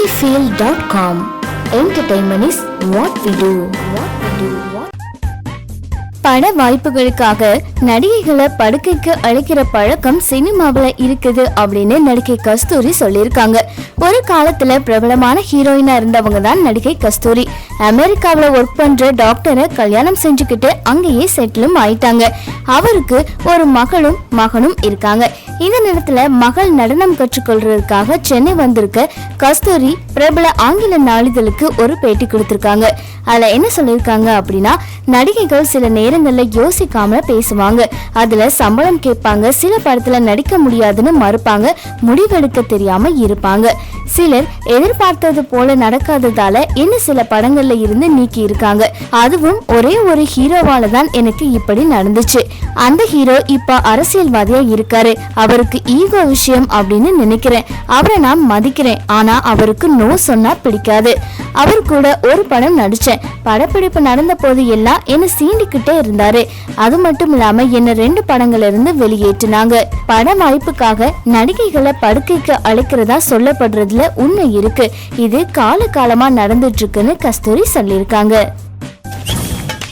cinefield.com entertainment is what we do. What we do. பட வாய்ப்புகளுக்காக நடிகைகளை படுக்கைக்கு அழைக்கிற பழக்கம் சினிமாவுல இருக்குது அப்படின்னு நடிகை கஸ்தூரி சொல்லியிருக்காங்க. ஒரு காலத்துல பிரபலமான ஹீரோயினா இருந்தவங்க தான் நடிகை கஸ்தூரி. அமெரிக்காவுல ஒர்க் பண்ற டாக்டரை கல்யாணம் செஞ்சுக்கிட்டு அங்கேயே செட்டிலும் ஆயிட்டாங்க. அவருக்கு ஒரு மகளும் மகனும் இருக்காங்க. இந்த நேரத்துல மகள் நடனம் கற்றுக்கொள்றதுக்காக சென்னை வந்திருக்க கஸ்தூரி பிரபல ஆங்கில நாளிதழுக்கு ஒரு பேட்டி கொடுத்திருக்காங்க. அதுல என்ன சொல்லியிருக்காங்க அப்படின்னா நடிகைகள் சில நேரங்கள்ல யோசிக்காம பேசுவாங்க. அதுல சம்பளம் கேட்பாங்க சில படத்துல நடிக்க முடியாதுன்னு மறுப்பாங்க முடிவெடுக்க தெரியாம இருப்பாங்க. சிலர் எதிர்பார்த்தது போல நடக்காததால இன்னும் சில படங்கள்ல இருந்து நீக்கி இருக்காங்க. அதுவும் ஒரே ஒரு ஹீரோவால தான் எனக்கு இப்படி நடந்துச்சு. அந்த ஹீரோ இப்ப அரசியல்வாதியா இருக்காரு. அவருக்கு ஈகோ விஷயம் அப்படின்னு நினைக்கிறேன். அவரை நான் மதிக்கிறேன். ஆனா அவருக்கு நோ சொன்னா பிடிக்காது. அவர் கூட ஒரு படம் நடிச்சேன். படப்பிடிப்பு நடந்த போது எல்லாம் என்ன சீண்டிக்கிட்டே இருந்தாரு. அது மட்டும் இல்லாம என்ன ரெண்டு படங்கள்ல இருந்து வெளியேற்றினாங்க. படம் வாய்ப்புக்காக நடிகைகளை படுக்கைக்கு அழைக்கிறதா சொல்லப்படுறதுல உண்மை இருக்கு. இது கால காலமா நடந்துட்டு இருக்குன்னு கஸ்தூரி சொல்லியிருக்காங்க.